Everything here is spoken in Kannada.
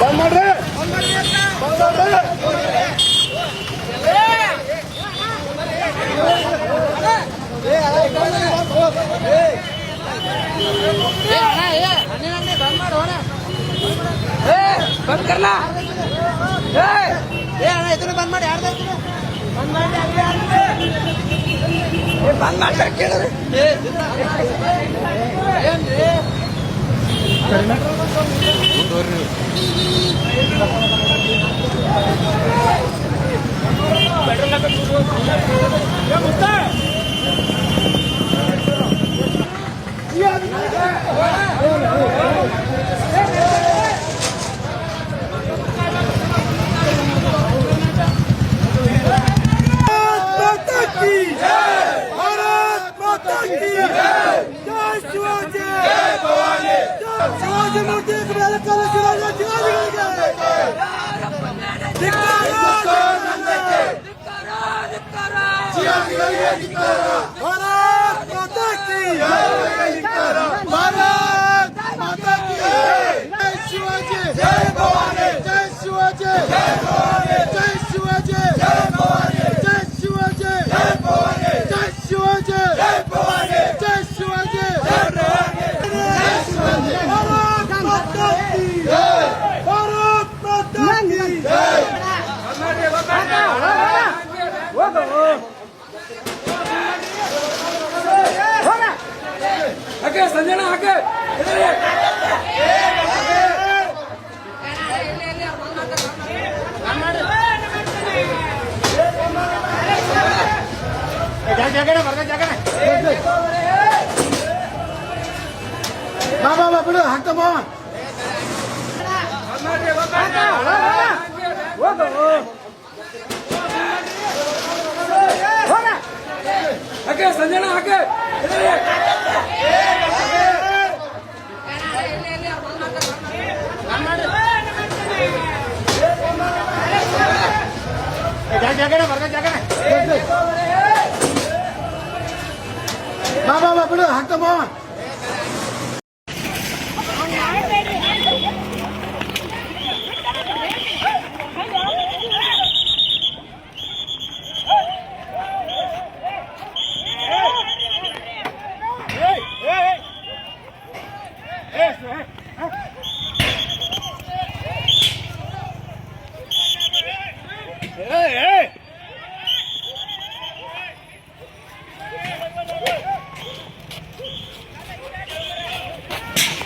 ಬಂದ್ ಮಾಡ್ರಿ ಬಂದ್ ಏ ಅಣ್ಣ ಇದನ್ನ ಬಂದ್ ಮಾಡಿ ಯಾರ್ದು ಬಂದ್ Saúde, meu Deus! ಸಂಜಣ ಹಾಕ ಜಾಗಣ ಬರ್ಗ ಜಾಗಣ ಬಾ ಬಾ ಬಿಡು ಹಾಕ್ತ ಸಂಜಣ ಹಾಕ బాబా బాబు హక్కు బాబా Yes, right. Thank you.